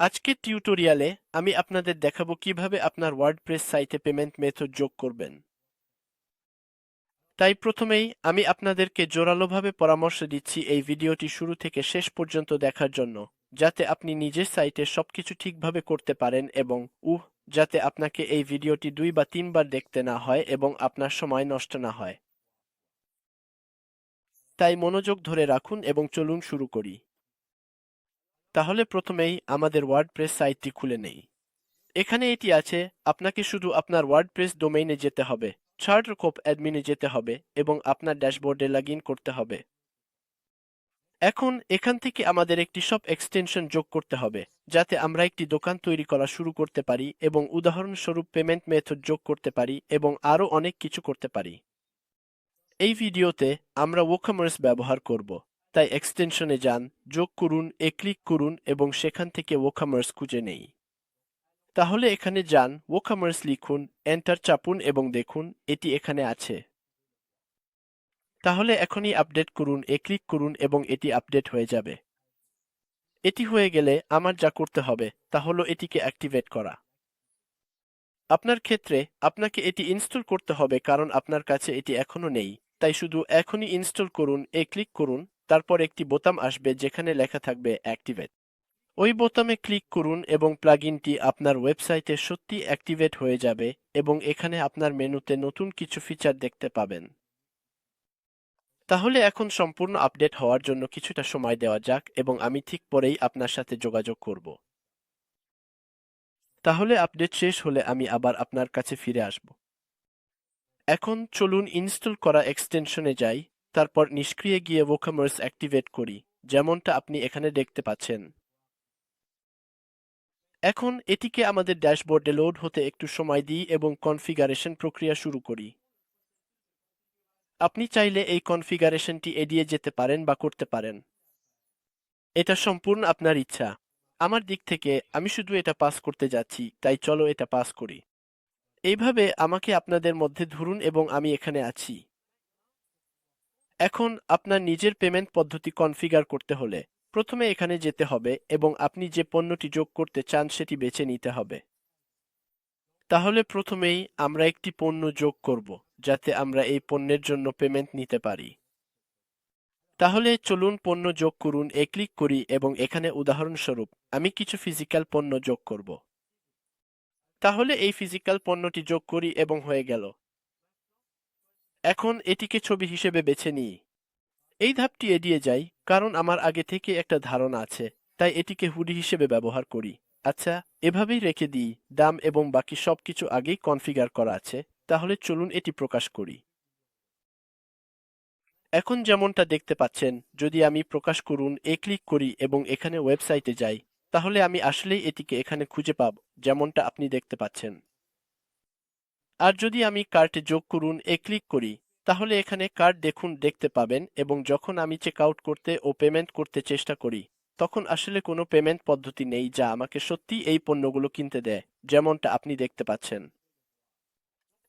আজকের টিউটোরিয়ালে আমি আপনাদের দেখাবো কীভাবে আপনার ওয়ার্ডপ্রেস সাইটে পেমেন্ট মেথড যোগ করবেন। তাই প্রথমেই আমি আপনাদেরকে জোরালোভাবে পরামর্শ দিচ্ছি এই ভিডিওটি শুরু থেকে শেষ পর্যন্ত দেখার জন্য, যাতে আপনি নিজের সাইটে সবকিছু ঠিকভাবে করতে পারেন এবং উহ, যাতে আপনাকে এই ভিডিওটি দুই বা তিনবার দেখতে না হয় এবং আপনার সময় নষ্ট না হয়। তাই মনোযোগ ধরে রাখুন এবং চলুন শুরু করি। তাহলে প্রথমেই আমাদের ওয়ার্ডপ্রেস সাইটটি খুলে নেই। এখানে এটি আছে, আপনাকে শুধু আপনার ওয়ার্ডপ্রেস ডোমেইনে যেতে হবে চার্টারকোপ অ্যাডমিনে যেতে হবে এবং আপনার ড্যাশবোর্ডে লগ করতে হবে। এখন এখান থেকে আমাদের একটি সব এক্সটেনশন যোগ করতে হবে, যাতে আমরা একটি দোকান তৈরি করা শুরু করতে পারি এবং উদাহরণস্বরূপ পেমেন্ট মেথড যোগ করতে পারি এবং আরও অনেক কিছু করতে পারি। এই ভিডিওতে আমরা ওকমার্স ব্যবহার করব। তাই এক্সটেনশনে যান, যোগ করুন, এ ক্লিক করুন এবং সেখান থেকে ওকমার্স খুঁজে নেই। তাহলে এখানে যান ওকমার্স লিখুন এন্টার চাপুন এবং দেখুন এটি এখানে আছে। তাহলে এখনই আপডেট করুন, এ ক্লিক করুন এবং এটি আপডেট হয়ে যাবে। এটি হয়ে গেলে আমার যা করতে হবে তা হলো এটিকে অ্যাক্টিভেট করা। আপনার ক্ষেত্রে আপনাকে এটি ইনস্টল করতে হবে কারণ আপনার কাছে এটি এখনও নেই। তাই শুধু এখনই ইনস্টল করুন, এ ক্লিক করুন তারপর একটি বোতাম আসবে যেখানে লেখা থাকবে অ্যাক্টিভেট। ওই বোতামে ক্লিক করুন এবং প্লাগইনটি আপনার ওয়েবসাইটে সত্যি অ্যাক্টিভেট হয়ে যাবে এবং এখানে আপনার মেনুতে নতুন কিছু ফিচার দেখতে পাবেন। তাহলে এখন সম্পূর্ণ আপডেট হওয়ার জন্য কিছুটা সময় দেওয়া যাক এবং আমি ঠিক পরেই আপনার সাথে যোগাযোগ করব। তাহলে আপডেট শেষ হলে আমি আবার আপনার কাছে ফিরে আসব। এখন চলুন ইনস্টল করা এক্সটেনশনে যাই। তারপর নিষ্ক্রিয় গিয়ে ওকামার্স অ্যাক্টিভেট করি, যেমনটা আপনি এখানে দেখতে পাচ্ছেন। এখন এটিকে আমাদের ড্যাশবোর্ডে লোড হতে একটু সময় দিই এবং কনফিগারেশন প্রক্রিয়া শুরু করি। আপনি চাইলে এই কনফিগারেশনটি এড়িয়ে যেতে পারেন বা করতে পারেন। এটা সম্পূর্ণ আপনার ইচ্ছা। আমার দিক থেকে আমি শুধু এটা পাস করতে যাচ্ছি, তাই চলো এটা পাস করি। এইভাবে আমাকে আপনাদের মধ্যে ধরুন এবং আমি এখানে আছি। এখন আপনার নিজের পেমেন্ট পদ্ধতি কনফিগার করতে হলে প্রথমে এখানে যেতে হবে এবং আপনি যে পণ্যটি যোগ করতে চান সেটি বেছে নিতে হবে। তাহলে প্রথমেই আমরা একটি পণ্য যোগ করব যাতে আমরা এই পণ্যের জন্য পেমেন্ট নিতে পারি। তাহলে চলুন পণ্য যোগ করুন, এ ক্লিক করি এবং এখানে উদাহরণস্বরূপ আমি কিছু ফিজিক্যাল পণ্য যোগ করব। তাহলে এই ফিজিক্যাল পণ্যটি যোগ করি এবং হয়ে গেল। এখন এটিকে ছবি হিসেবে বেছে নিই। এই ধাপটি এড়িয়ে যাই, কারণ আমার আগে থেকে একটা ধারণা আছে, তাই এটিকে হুডি হিসেবে ব্যবহার করি। আচ্ছা এভাবেই রেখে দিই, দাম এবং বাকি সবকিছু আগেই কনফিগার করা আছে, তাহলে চলুন এটি প্রকাশ করি। এখন যেমনটা দেখতে পাচ্ছেন, যদি আমি প্রকাশ করুন, এ ক্লিক করি এবং এখানে ওয়েবসাইটে যাই, তাহলে আমি আসলেই এটিকে এখানে খুঁজে পাব, যেমনটা আপনি দেখতে পাচ্ছেন। আর যদি আমি কার্টে যোগ করুন এ ক্লিক করি, তাহলে এখানে কার্ড দেখুন দেখতে পাবেন এবং যখন আমি চেক আউট করতে ও পেমেন্ট করতে চেষ্টা করি, তখন আসলে কোনো পেমেন্ট পদ্ধতি নেই যা আমাকে সত্যি এই পণ্যগুলো কিনতে দেয়, যেমনটা আপনি দেখতে পাচ্ছেন।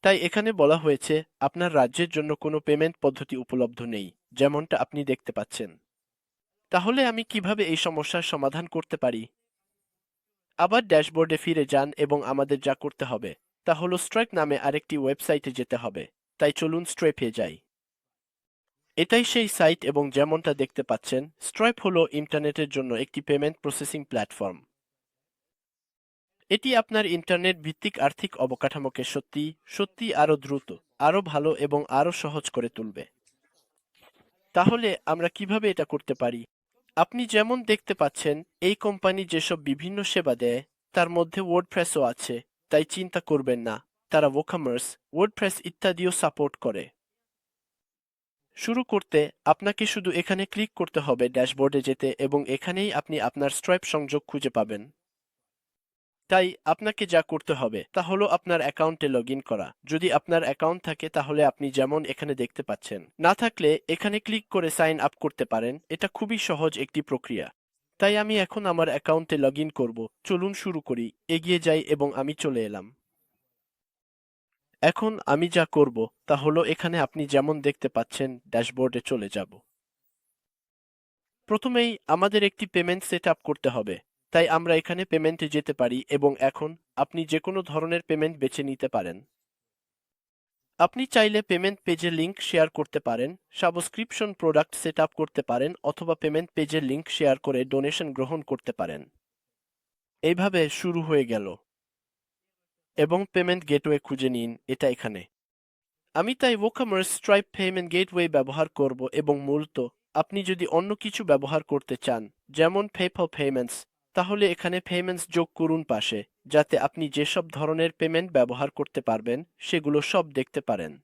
তাই এখানে বলা হয়েছে, আপনার রাজ্যের জন্য কোনো পেমেন্ট পদ্ধতি উপলব্ধ নেই, যেমনটা আপনি দেখতে পাচ্ছেন। তাহলে আমি কীভাবে এই সমস্যার সমাধান করতে পারি? আবার ড্যাশবোর্ডে ফিরে যান এবং আমাদের যা করতে হবে। তা হলো স্ট্রাইক নামে আরেকটি ওয়েবসাইটে যেতে হবে। তাই চলুন স্ট্রাইপে যাই। এটাই সেই সাইট এবং যেমনটা দেখতে পাচ্ছেন স্ট্রাইপ হলো ইন্টারনেটের জন্য একটি পেমেন্ট প্রসেসিং প্ল্যাটফর্ম এটি আপনার ইন্টারনেট ভিত্তিক আর্থিক অবকাঠামোকে সত্যি সত্যি আরও দ্রুত আরও ভালো এবং আরও সহজ করে তুলবে। তাহলে আমরা কীভাবে এটা করতে পারি? আপনি যেমন দেখতে পাচ্ছেন, এই কোম্পানি যেসব বিভিন্ন সেবা দেয়, তার মধ্যে ওয়ার্ডপ্রেসও আছে। তাই চিন্তা করবেন না, তারা ওকামার্স ওয়ার্ডপ্রেস ইত্যাদিও সাপোর্ট করে। শুরু করতে আপনাকে শুধু এখানে ক্লিক করতে হবে ড্যাশবোর্ডে যেতে এবং এখানেই আপনি আপনার স্ট্রাইপ সংযোগ খুঁজে পাবেন। তাই আপনাকে যা করতে হবে তা হলো আপনার অ্যাকাউন্টে লগ করা। যদি আপনার অ্যাকাউন্ট থাকে তাহলে আপনি যেমন এখানে দেখতে পাচ্ছেন। না থাকলে এখানে ক্লিক করে সাইন আপ করতে পারেন, এটা খুবই সহজ একটি প্রক্রিয়া। তাই আমি এখন আমার অ্যাকাউন্টে লগ ইন করব। চলুন শুরু করি। এগিয়ে যাই এবং আমি চলে এলাম। এখন আমি যা করব তা হলো এখানে আপনি যেমন দেখতে পাচ্ছেন ড্যাশবোর্ডে চলে যাব। প্রথমেই আমাদের একটি পেমেন্ট সেট করতে হবে। তাই আমরা এখানে পেমেন্টে যেতে পারি এবং এখন আপনি যে কোনো ধরনের পেমেন্ট বেছে নিতে পারেন। আপনি চাইলে পেমেন্ট পেজের লিংক শেয়ার করতে পারেন সাবস্ক্রিপশন প্রোডাক্ট সেট করতে পারেন, অথবা পেমেন্ট পেজের লিংক শেয়ার করে ডোনেশন গ্রহণ করতে পারেন। এইভাবে শুরু হয়ে গেল। এবং পেমেন্ট গেটওয়ে খুঁজে নিন, এটা এখানে। আমি তাই ওকামার্স স্ট্রাইপ পেমেন্ট গেটওয়ে ব্যবহার করব এবং মূলত আপনি যদি অন্য কিছু ব্যবহার করতে চান, যেমন পেপ্যাল পেমেন্টস তাহলে এখানে পেমেন্টস যোগ করুন পাশে। যাতে আপনি যেসব ধরনের পেমেন্ট ব্যবহার করতে পারবেন, সেগুলো সব দেখতে পারেন।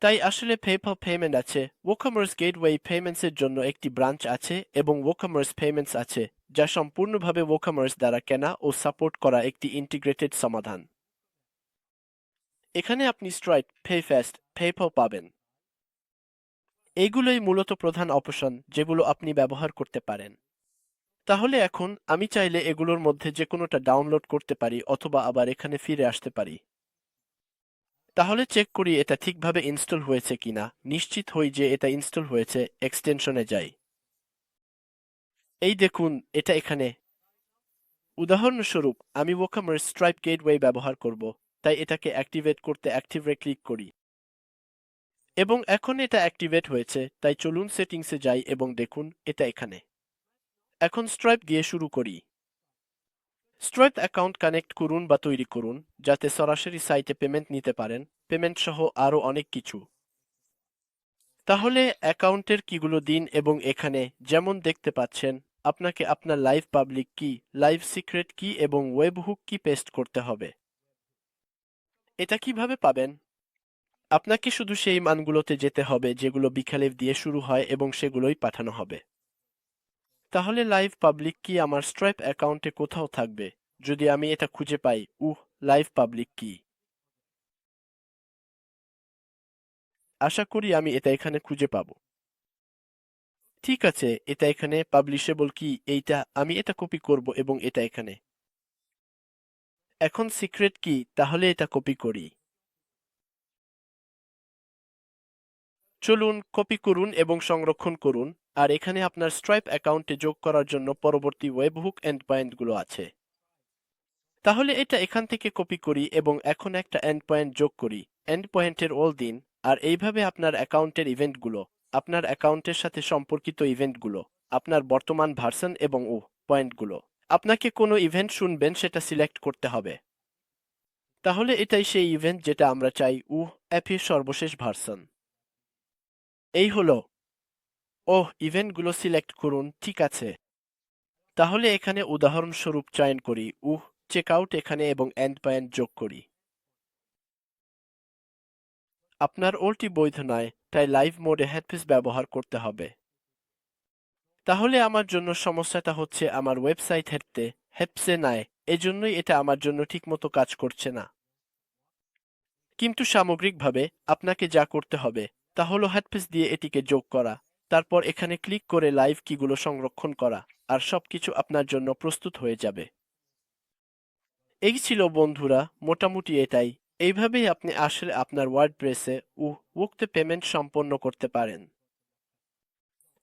তাই আসলে পেপ্যাল পেমেন্ট আছে। ওকমার্স গেটওয়ে পেমেন্টসের জন্য একটি ব্রাঞ্চ আছে এবং ওকমার্স পেমেন্টস আছে, যা সম্পূর্ণভাবে ওকমার্স দ্বারা কেনা ও সাপোর্ট করা একটি ইন্টিগ্রেটেড সমাধান। এখানে আপনি স্ট্রাইপ পেফাস্ট পেপ্যাল পাবেন। এগুলোই মূলত প্রধান অপশন যেগুলো আপনি ব্যবহার করতে পারেন। তাহলে এখন আমি চাইলে এগুলোর মধ্যে যে কোনোটা ডাউনলোড করতে পারি অথবা আবার এখানে ফিরে আসতে পারি। তাহলে চেক করি এটা ঠিকভাবে ইনস্টল হয়েছে কিনা। নিশ্চিত হই যে এটা ইনস্টল হয়েছে এক্সটেনশনে যাই। এই দেখুন, এটা এখানে। উদাহরণস্বরূপ, আমি ওকামার্স স্ট্রাইপ গেটওয়ে ব্যবহার করব, তাই এটাকে অ্যাক্টিভেট করতে অ্যাক্টিভে ক্লিক করি। এবং এখন এটা অ্যাক্টিভেট হয়েছে, তাই চলুন সেটিংসে যাই এবং দেখুন, এটা এখানে। এখন স্ট্রাইপ দিয়ে শুরু করি। স্ট্রাইপ অ্যাকাউন্ট কানেক্ট করুন বা তৈরি করুন, যাতে সরাসরি সাইটে পেমেন্ট নিতে পারেন। পেমেন্ট সহ আরও অনেক কিছু। তাহলে অ্যাকাউন্টের কিগুলো দিন এবং এখানে যেমন দেখতে পাচ্ছেন, আপনাকে আপনার লাইভ পাবলিক কি লাইভ সিক্রেট কি এবং ওয়েব হুক কি পেস্ট করতে হবে। এটা কীভাবে পাবেন? আপনাকে শুধু সেই মানগুলোতে যেতে হবে, যেগুলো বিকালে দিয়ে শুরু হয় এবং সেগুলোই পাঠানো হবে। তাহলে লাইভ পাবলিক কি আমার স্ট্রাইপ অ্যাকাউন্টে কোথাও থাকবে? যদি আমি এটা খুঁজে পাই, উহ লাইভ পাবলিক কি আশা করি আমি এটা এখানে খুঁজে পাব। ঠিক আছে, এটা এখানে পাবলিশেবল কি এইটা, আমি এটা কপি করব এবং এটা এখানে। এখন সিক্রেট কি তাহলে এটা কপি করি। চলুন কপি করুন এবং সংরক্ষণ করুন। আর এখানে আপনার স্ট্রাইপ অ্যাকাউন্টে যোগ করার জন্য পরবর্তী ওয়েব ওয়েবহুক এন্ড পয়েন্টগুলো আছে। তাহলে এটা এখান থেকে কপি করি এবং এখন একটা এন্ড পয়েন্ট যোগ করি। এন্ড পয়েন্টের ওল দিন, আর এইভাবে আপনার অ্যাকাউন্টের ইভেন্টগুলো আপনার অ্যাকাউন্টের সাথে সম্পর্কিত ইভেন্টগুলো আপনার বর্তমান ভার্সন এবং ও পয়েন্টগুলো আপনাকে কোনো ইভেন্ট শুনবেন সেটা সিলেক্ট করতে হবে। তাহলে এটাই সেই ইভেন্ট যেটা আমরা চাই, উহ, অ্যাপের সর্বশেষ ভার্সন এই হলো ওহ ইভেন্টগুলো সিলেক্ট করুন, ঠিক আছে। তাহলে এখানে উদাহরণস্বরূপ চয়ন করি। উহ, চেক আউট এখানে এবং এন্ড পয়েন্ট যোগ করি। আপনার ওলটি বৈধ নয়, তাই লাইভ মোডে হেডপিস ব্যবহার করতে হবে। তাহলে আমার জন্য সমস্যাটা হচ্ছে আমার ওয়েবসাইট হেডতে হেডপসে নাই, এজন্যই এটা আমার জন্য ঠিকমতো কাজ করছে না। কিন্তু সামগ্রিকভাবে, আপনাকে যা করতে হবে, তা হলো হেডপিস দিয়ে এটিকে যোগ করা। তারপর এখানে ক্লিক করে লাইভ কিগুলো সংরক্ষণ করা, আর সবকিছু আপনার জন্য প্রস্তুত হয়ে যাবে। এই ছিল বন্ধুরা, মোটামুটি এটাই। এইভাবেই আপনি আসলে আপনার ওয়ার্ড প্রেসে উক্ত পেমেন্ট সম্পন্ন করতে পারেন।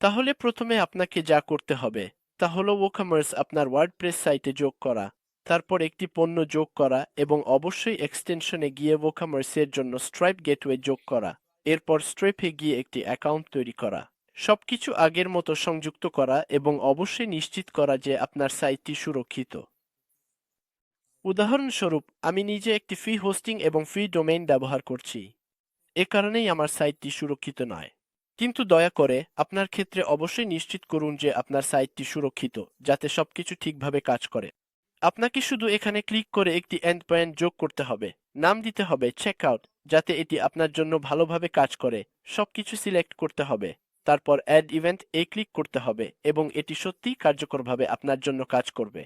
তাহলে প্রথমে আপনাকে যা করতে হবে, তা হলো ওকামার্স আপনার ওয়ার্ড প্রেস সাইটে যোগ করা, তারপর একটি পণ্য যোগ করা এবং অবশ্যই এক্সটেনশনে গিয়ে ওকামার্সের জন্য স্ট্রাইপ গেটওয়ে যোগ করা, এরপর স্ট্রেপে গিয়ে একটি অ্যাকাউন্ট তৈরি করা। সবকিছু আগের মতো সংযুক্ত করা এবং অবশ্যই নিশ্চিত করা যে আপনার সাইটটি সুরক্ষিত। উদাহরণস্বরূপ, আমি নিজে একটি ফ্রি হোস্টিং এবং ফ্রি ডোমেইন ব্যবহার করছি। এ কারণেই আমার সাইটটি সুরক্ষিত নয়। কিন্তু দয়া করে আপনার ক্ষেত্রে অবশ্যই নিশ্চিত করুন যে আপনার সাইটটি সুরক্ষিত, যাতে সবকিছু ঠিকভাবে কাজ করে। আপনাকে শুধু এখানে ক্লিক করে একটি এন্ড পয়েন্ট যোগ করতে হবে। নাম দিতে হবে চেক আউট যাতে এটি আপনার জন্য ভালোভাবে কাজ করে। সবকিছু সিলেক্ট করতে হবে। তারপর অ্যাড ইভেন্ট এ ক্লিক করতে হবে এবং এটি সত্যিই কার্যকরভাবে আপনার জন্য কাজ করবে।